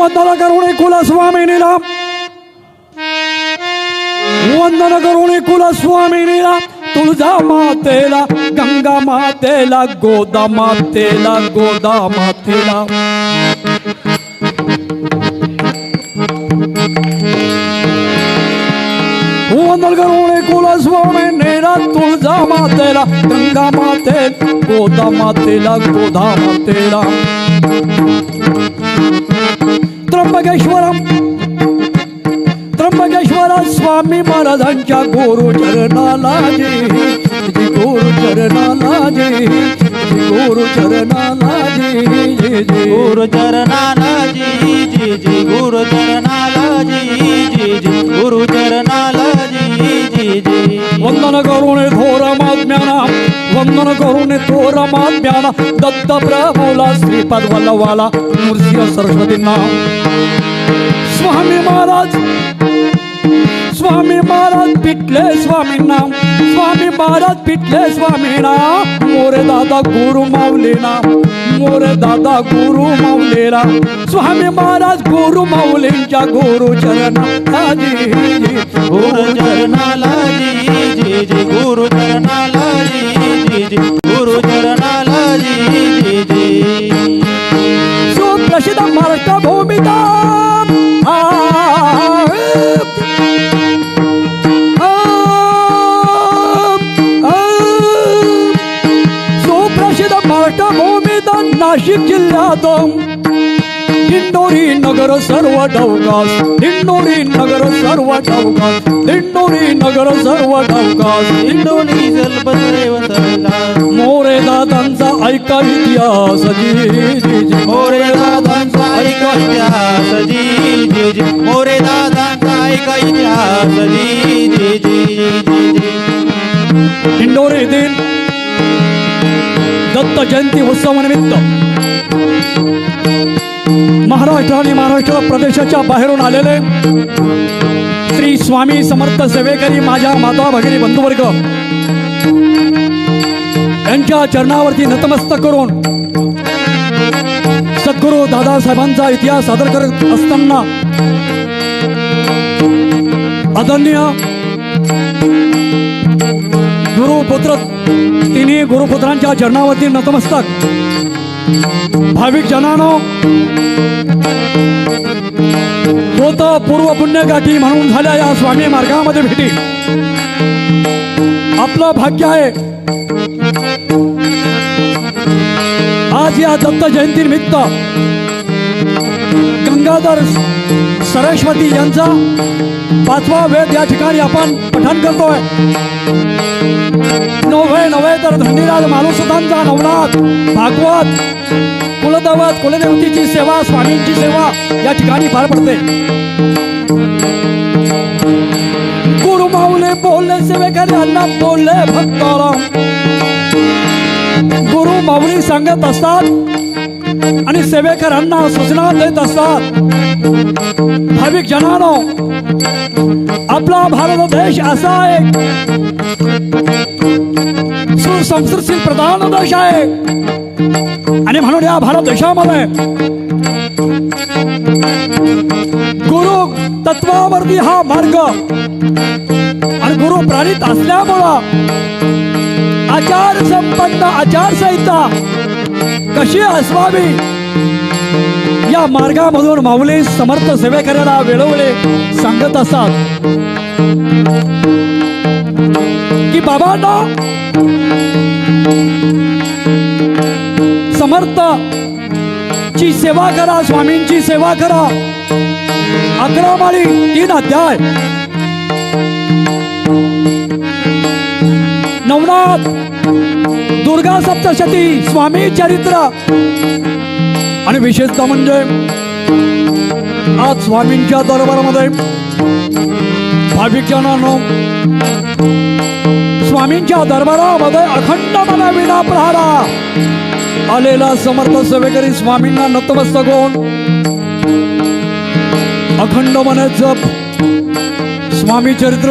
वंदना करुणे कुलस्वामिनीला वंदन करुणे कुलस्वामिनीला तुळजा मातेला गंगा मातेला गोदा मातेला गोदा मातेला कुलस्वामिनीला तुळजा मातेला गंगा माते गोदा मातेला गोदा मातेला. त्र्यंबकेश्वरम त्र्यंबकेश्वर स्वामी महाराजांच्या गुरु चरणाला जी जी गुरु चरणाला जी जी गुरु चरणाला जी जी गुरु चरणाला जी जी जी गुरु चरणाला जी जी जी गुरु चरणाला जी जी जी वंदन करुणे थोर मात्म्याना वंदन करुणे थोर मात्म्याना दत्त प्रभूला श्रीपाद वल्लवाला नृसिंह सरस्वतींना. स्वामी महाराज स्वामी महाराज पिटले स्वामींना स्वामी महाराज पिटले स्वामीना मोरे दादा गुरु माऊलीना. मोर दादा गुरु मौलेरा स्वामी महाराज गुरु माऊलींच्या गुरु चरणा जी गुरु चरणाला जी जी जी गुरु चरणाला जी जी. गुरु चरणाला नगर सर्व डौकास दिंडोरी नगर सर्व डौकास दिंडोरी नगर सर्व जलपदेव सरला मोरे दादांचा ऐका इतिहास. जी जी जी. मोरे दादांचा ऐका इतिहास. जी जी जी. मोरे दादांचा ऐका इतिहास. जी जी जी जी जी दिंडोरी दिन दत्त जयंती उत्सवानिमित्त महाराष्ट्र आणि महाराष्ट्र प्रदेशाच्या बाहेरून आलेले श्री स्वामी समर्थ सेवेकरी माझ्या माता भगिनी बंधुवर्ग यांच्या चरणावरती नतमस्तक करून सद्गुरू दादासाहेबांचा इतिहास सादर करत असताना आदरणीय गुरुपुत्र तिन्ही गुरुपुत्रांच्या चरणावरती नतमस्तक भाविक जनानो होत पूर्व पुण्यगाठी म्हणून झाल्या या स्वामी मार्गामध्ये भेटी. आपलं भाग्य आहे. आज या दत्त जयंतीनिमित्त गंगाधर सरस्वती यांचा पाचवा वेद या ठिकाणी आपण पठण करतोय. नव्हे नव्हे तर धंडीराज मालुसुतांचा नवनाथ भागवत कुलदैवत कुलदेवतीची सेवा स्वामींची सेवा या ठिकाणी पार पडते. गुरु माऊले बोलले सेवेकऱ्यांना बोलले भक्ताला. गुरु माऊली सांगत असतात आणि सेवेकरांना सूचना देत असतात. भाविक जनानो आपला भारत देश असा आहे. सुसंस्कृतशील प्रधान देश आहे. आणि म्हणून या भारत देशामध्ये गुरु तत्वावरती हा मार्ग आणि गुरु प्रणित असल्यामुळं आचार संपन्न आचारसंहिता कशी असवावी या मार्गामधून माऊले समर्थ सेवेकऱ्याला वेळोवेळी सांगत असतात. की बाबांना समर्थ. ची सेवा करा स्वामींची सेवा करा. अकरा माळी तीन अध्याय. नवनाथ दुर्गा सप्तशती स्वामी चरित्र. आणि विशेषतः म्हणजे आज स्वामींच्या दरबारामध्ये भाविक जनांनो स्वामींच्या दरबारामध्ये अखंड मना विना प्रहारा. आलेला समर्थ सेवेकरी स्वामींना नतमस्तक होऊन अखंड मने जप स्वामी चरित्र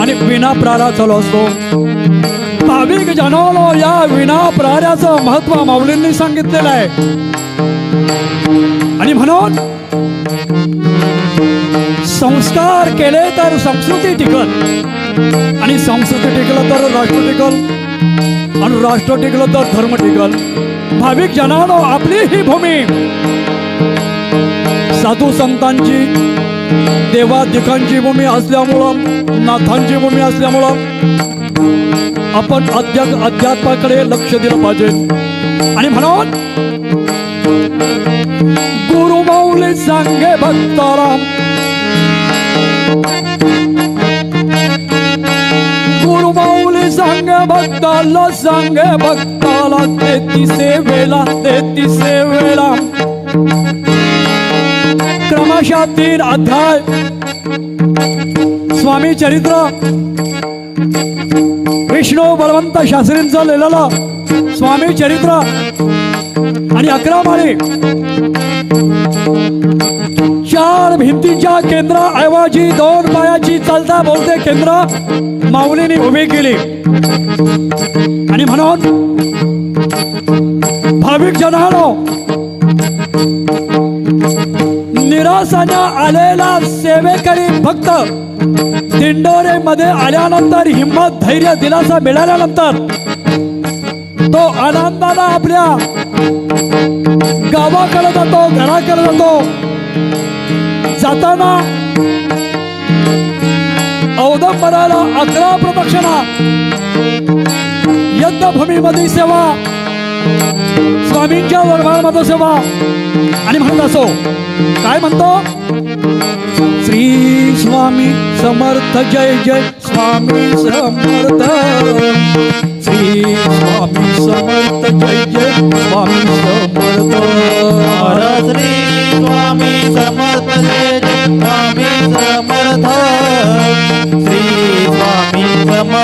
आणि विना प्रारा चालू असतो. भाविक जनावलो या विना प्रहाराचं महत्त्व माऊलींनी सांगितलेलं आहे. आणि म्हणून संस्कार केले तर संस्कृती टिकल. आणि संस्कृती टिकलं तर राष्ट्र टिकल. आणि राष्ट्र टिकलं तर धर्म टिकल. भाविक जनानो आपली ही भूमी. साधू संतांची देवा दिखांची भूमी असल्यामुळं नाथांची भूमी असल्यामुळं आपण अध्यात्म अध्यात्माकडे लक्ष दिलं पाहिजे. आणि म्हणून गुरु सांगे भक्ताराम. सांगे भक्ताला सांगे भक्ताला तेहतीसे वेळा तेहतीसे वेळा. क्रमशः तीन अध्याय. स्वामी चरित्र. विष्णू बलवंत शास्त्रींचं लिहिलेलं स्वामी चरित्र. आणि अकरा माळी. चार भिंतीच्या केंद्राऐवजी दोन पायाची चालता बोलते केंद्र. माऊलीने उभी केली. आणि म्हणून भाविक जनानो निराशाने आलेला सेवेकरी भक्त दिंडोरे मध्ये आल्यानंतर हिंमत धैर्य दिलासा मिळाल्यानंतर तो आनंदाला आपल्या गावाकडे जातो घराकडे जातो. जाताना औदंबराला अकरा प्रदक्षिणा. यज्ञभूमीमध्ये सेवा. स्वामींच्या दरबारमध्ये सेवा. आणि म्हणत असो काय म्हणतो? श्री स्वामी समर्थ जय जय. स्वामी समर्थ. श्री स्वामी समर्थ जय जय. स्वामी समर्थ.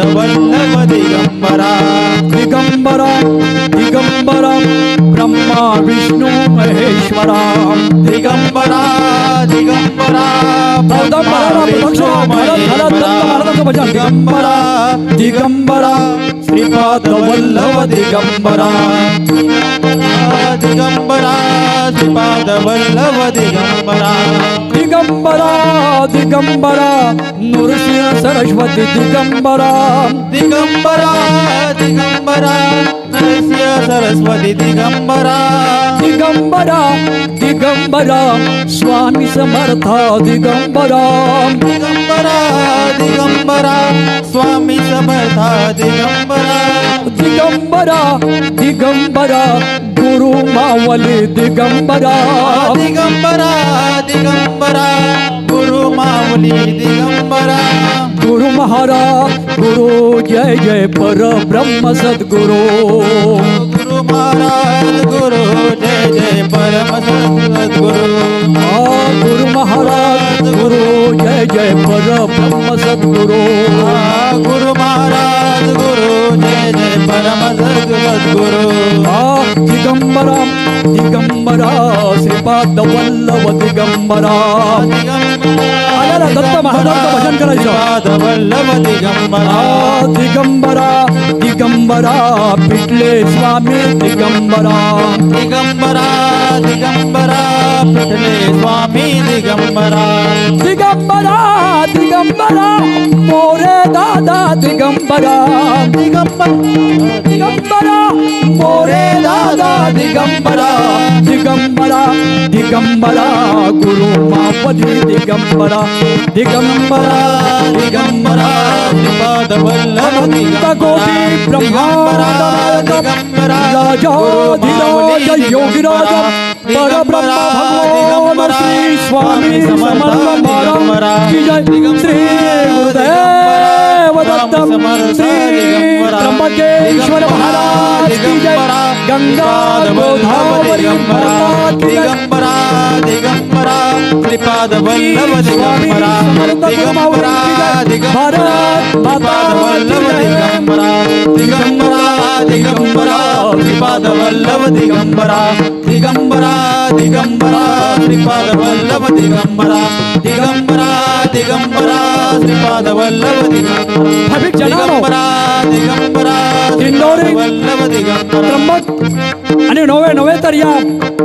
श्रीपाद वल्लभ दिगंबरा दिगंबरा दिगंबरा ब्रह्मा विष्णू महेश्वरा दिगंबरा दिगंबरा औदंबराला प्रदक्षिणा घालत घालत दत्त महाराजाचं भजन दिगंबरा दिगंबरा दिगंबरा नृसिंह सरस्वती दिगंबरा. दिगंबरा दिगंबरा नरसिंह सरस्वती दिगंबरा. दिगंबरा दिगंबरा स्वामी समर्थ दिगंबरा. दिगंबरा दिगंबरा स्वामी समर्थ दिगंबरा. दिगंबरा दिगंबरा गुरु मावली दिगंबरा दिगंबरा दिगंबरा गुरु माऊली दिगंबरा गुरु महाराज गुरु जय जय पर ब्रह्म सद्गुरु गुरु महाराज गुरु जय जय परम सद्गुरु गुरु महाराज गुरु जय जय पर ब्रह्म सद्गुरु गुरु महाराज गुरु जय जय परम सद्गुरु श्रीपाद वल्लभ दिगंबरा आल्याला दत्त महाराजांचं भजन करायचं. पाद वल्लभ दिगंबरा आ दिगंबरा दिगंबरा पिटले स्वामी दिगंबरा दिगंबरा दिगंबरा पिठले स्वामी दिगंबरा दिगंबरा दिगंबरा मोरे दादा दिगंबरा दिगंबर दिगंबरा मोरे दादा दिगंबरा दिगंबरा दिगंबरा गुरु मापदी दिगंबरा दिगंबरा दिगंबरा पाद वल्लभ अनंत कोटी ब्रह्मांड राजाधिराज योगीराज परब्रह्म भगवान श्री स्वामी समर्थ महाराज की जय। श्री गुरुदेव। जगदंत्री त्र्यंबकेश्वर महाराज गंगा दिगंबरा दिगंबरा त्रिपाद वल्लभ दिगंबरा दिगंबरा दिगंबरा त्रिपाद वल्लभ दिगंबरा दिगंबरा दिगंबरा श्रीपाद वल्लभ दिगंबरा दिगंबरा दिगंबरा श्रीपाद वल्लभ दिगंबरा दिगंबरा दिगंबरा श्रीपाद वल्लभ दिगंबरा. दिगंबरा दिगंबरा वल्लभ दिगंबरा। आणि नव्हे नव्हे तर या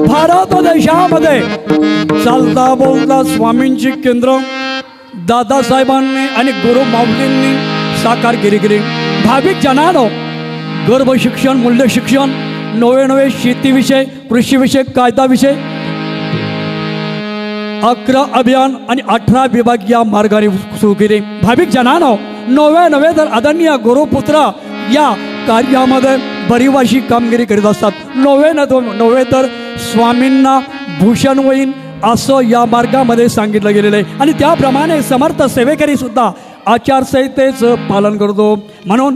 भारत देशामध्ये चालता बोलता स्वामींची केंद्र दादासाहेबांनी आणि गुरु माऊलींनी साकार केली गेली. भाविक जनानो गर्भ शिक्षण मूल्य शिक्षण नवे नवे शेतीविषय कृषीविषय कायदाविषय अकरा अभियान आणि अठरा विभाग या मार्गाने सुरू केले. भाविक जनानो नवे नवे तर आदरणीय गुरुपुत्र या कार्यामध्ये बरीवाशी कामगिरी करीत असतात. नवे न नव्हे तर स्वामींना भूषण होईन असं या मार्गामध्ये सांगितलं गेलेलं आहे. आणि त्याप्रमाणे समर्थ सेवेकरी सुद्धा आचारसंहितेचं पालन करतो. म्हणून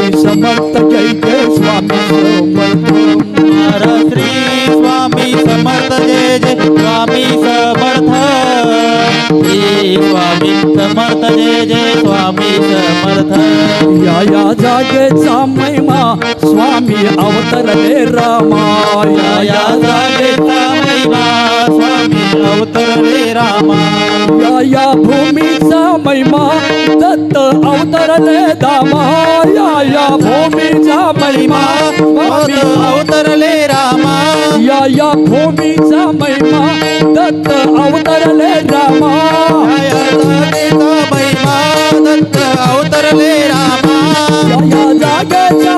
समर्थ जय जय स्वामी समर्थ महाराज श्री स्वामी समर्थ जय जय स्वामी समर्थ। श्री स्वामी समर्थ जय जय स्वामी समर्थ। या या जागेचा महिमा स्वामी अवतरले रामा या या या जागेचा महिमा स्वामी अवतरले रामा या या भूमीचा महिमा दत्त अवतरले दामा. या या भूमीचा महिमा अवतरले रामा या या भूमीचा महिमा दत्त अवतरले रामा या महिमा दत्त अवतरले रामा या जागेचा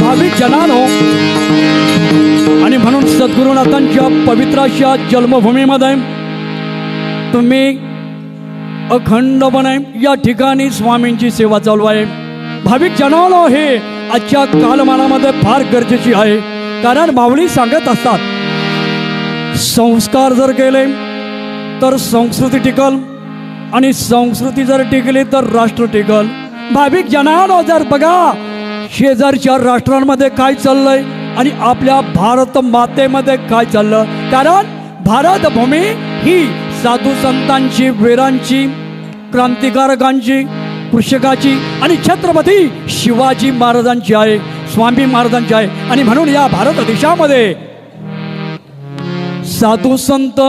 भाविक जनानो आणि म्हणून सद्गुरुनाथांच्या पवित्राशा जन्मभूमीमध्ये तुम्ही अखंडपणे या ठिकाणी स्वामींची सेवा चालू आहे. भाविक जनानो हे आजच्या कालमानामध्ये फार गरजेची आहे. कारण माऊली सांगत असतात संस्कार जर केले तर संस्कृती टिकल. आणि संस्कृती जर टिकली तर राष्ट्र टिकल. भाविक जनानो जर बघा शेजारच्या राष्ट्रांमध्ये काय चाललंय आणि आपल्या भारत मातेमध्ये काय चाललं. कारण भारत भूमी ही साधू संतांची वीरांची क्रांतिकारकांची कृषकाची आणि छत्रपती शिवाजी महाराजांची आहे स्वामी महाराजांची आहे. आणि म्हणून या भारत देशामध्ये साधू संत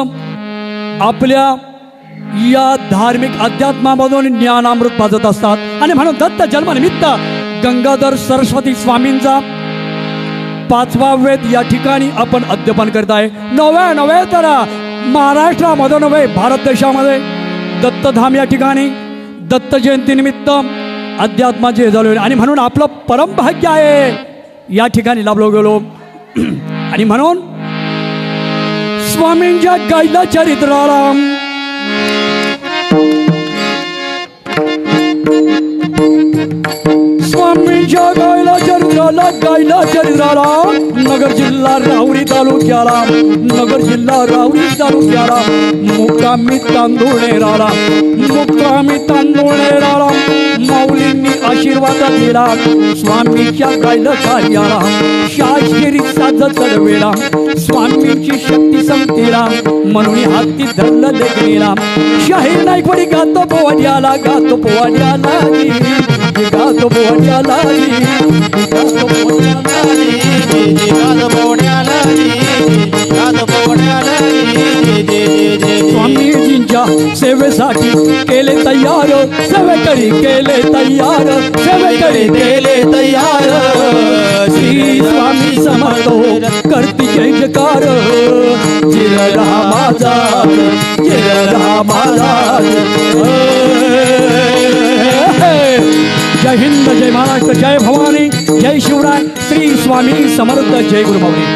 आपल्या या धार्मिक अध्यात्मामधून ज्ञानामृत पाजत असतात. आणि म्हणून दत्त जन्मनिमित्त गंगाधर सरस्वती स्वामींचा पाचवा वेद या ठिकाणी आपण अध्यापन करत आहे. नव्हे नव्हे तर महाराष्ट्रामध्ये नव्हे भारत देशामध्ये दत्तधाम या ठिकाणी दत्त जयंतीनिमित्त अध्यात्माचे हे झाले आणि म्हणून आपलं परमभाग्य आहे. या ठिकाणी लाभलो गेलो. आणि म्हणून स्वामींच्या गायला चरित्राला. स्वामींच्या गायला चरित्राला गायला चरित्राला. नगर जिल्हा राहुरी तालुक्याला नगर जिल्हा राहुरी तालुक्याला. मुक्कामी तांदूळनेराला मुक्कामी तांदूळनेराला माऊलींनी आशीर्वाद दिला स्वामीच्या गायला कार्याला शाशिरी साज चढवेला. स्वामीची शक्ती संपतीला म्हणून हाती धरलं लेखणीला शाहीर नाईकवाडी गातो पोवाड्याला गातो पोवाड्याला जी. गातो पोवाड्याला गातो पोवाड्याला गातो पोवाड्याला जय स्वामीजींच्या सेवेसाठी केले तयार सेवेकरी केले तयार सेवेकरी केले तयार। श्री स्वामी समर्थ करती जय जयकार। जिरला माझा जिरला माझा। जय हिंद, जय महाराष्ट्र, जय भवानी, जय शिवराय। श्री स्वामी समर्थ, जय गुरुमाऊली